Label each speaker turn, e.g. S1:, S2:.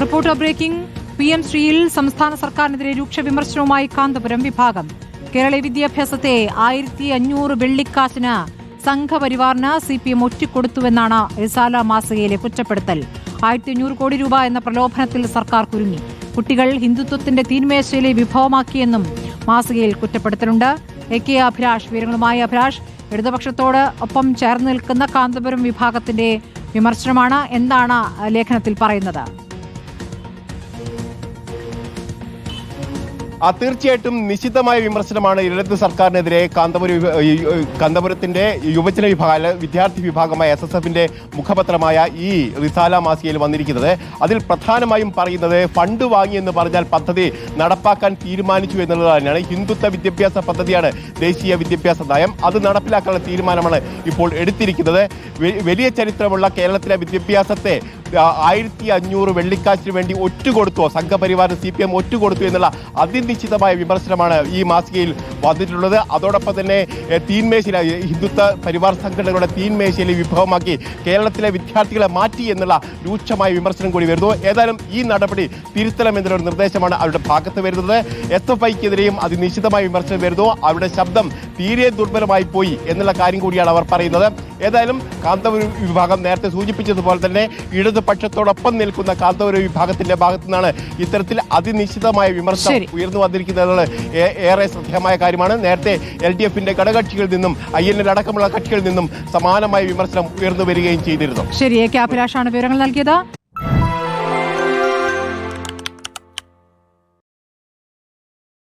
S1: Reporter breaking. P M ശ്രീയിൽ സംസ്ഥാന സർക്കാരിനെതിരെ രൂക്ഷ വിമർശനവുമായി കാന്തപുരം വിഭാഗം. കേരള വിദ്യാഭ്യാസത്തെ ആയിരത്തി അഞ്ഞൂറ് വെള്ളിക്കാശിന് സംഘപരിവാറിന് സി പി എം ഒറ്റിക്കൊടുത്തുവെന്നാണ് റിസാല മാസികയിലെ കുറ്റപ്പെടുത്തൽ. ആയിരത്തി അഞ്ഞൂറ് കോടി രൂപ എന്ന പ്രലോഭനത്തിൽ സർക്കാർ കുരുങ്ങി. കുട്ടികൾ ഹിന്ദുത്വത്തിന്റെ തീന്മേശയിലെ വിഭവമാക്കിയെന്നും മാസികയിൽ കുറ്റപ്പെടുത്തലുണ്ട്. എ കെ അഭിലാഷ് വിവരങ്ങളുമായി അഭിലാഷ്. ഇടതുപക്ഷത്തോട് ഒപ്പം ചേർന്ന് നിൽക്കുന്ന കാന്തപുരം വിഭാഗത്തിന്റെ വിമർശനമാണ് എന്താണ് ലേഖനത്തിൽ പറയുന്നത്.
S2: തീർച്ചയായിട്ടും നിശിതമായ വിമർശനമാണ് ഇടത് സർക്കാരിനെതിരെ കാന്തപുര കാന്തപുരത്തിന്റെ യുവജന വിഭാഗം വിദ്യാർത്ഥി വിഭാഗമായ എസ് എസ് എഫിന്റെ മുഖപത്രമായ ഈ റിസാല മാസികയിൽ വന്നിരിക്കുന്നത്. അതിൽ പ്രധാനമായും പറയുന്നത് ഫണ്ട് വാങ്ങി എന്ന് പറഞ്ഞാൽ പദ്ധതി നടപ്പാക്കാൻ തീരുമാനിച്ചു എന്നുള്ളത് തന്നെയാണ്. ഹിന്ദുത്വ വിദ്യാഭ്യാസ പദ്ധതിയാണ് ദേശീയ വിദ്യാഭ്യാസ നയം. അത് നടപ്പിലാക്കാനുള്ള തീരുമാനമാണ് ഇപ്പോൾ എടുത്തിരിക്കുന്നത്. വലിയ ചരിത്രമുള്ള കേരളത്തിലെ വിദ്യാഭ്യാസത്തെ ആയിരത്തി അഞ്ഞൂറ് വെള്ളിക്കാശിന് വേണ്ടി ഒറ്റുകൊടുത്തോ. സംഘപരിവാർ സി പി എം ഒറ്റുകൊടുത്തു എന്നുള്ള അതിനിശ്ചിതമായ വിമർശനമാണ് ഈ മാസികയിൽ വന്നിട്ടുള്ളത്. അതോടൊപ്പം തന്നെ തീൻമേശയിൽ ഹിന്ദുത്വ പരിവാർ സംഘടനകളുടെ തീൻമേശയിൽ വിഭവമാക്കി കേരളത്തിലെ വിദ്യാർത്ഥികളെ മാറ്റി എന്നുള്ള രൂക്ഷമായ വിമർശനം കൂടി വരുന്നു. ഏതായാലും ഈ നടപടി തിരുത്തലം എന്നൊരു നിർദ്ദേശമാണ് അവരുടെ ഭാഗത്ത് വരുന്നത്. എസ് എഫ് ഐക്കെതിരെയും അതിനിശ്ചിതമായ വിമർശനം വരുന്നു. അവരുടെ ശബ്ദം തീരെ ദുർബലമായി പോയി എന്നുള്ള കാര്യം കൂടിയാണ് അവർ പറയുന്നത്. ഏതായാലും കാന്തപുരം വിഭാഗം നേരത്തെ സൂചിപ്പിച്ചതുപോലെ തന്നെ ഇടതുപക്ഷത്തോടൊപ്പം നിൽക്കുന്ന കാന്തപുര വിഭാഗത്തിന്റെ ഭാഗത്തു നിന്നാണ് ഇത്തരത്തിൽ അതിനിശ്ചിതമായ വിമർശനം ഉയർന്നു വന്നിരിക്കുന്നത് ഏറെ ശ്രദ്ധേയമായ കാര്യമാണ്. നേരത്തെ എൽ ഡി എഫിന്റെ ഘടകകക്ഷികളിൽ നിന്നും ഐ എൻ എൽ അടക്കമുള്ള കക്ഷികളിൽ നിന്നും സമാനമായ വിമർശനം ഉയർന്നു വരികയും ചെയ്തിരുന്നു.
S1: ശരി എ കെ അഭിലാഷാണ് വിവരങ്ങൾ നൽകിയത്.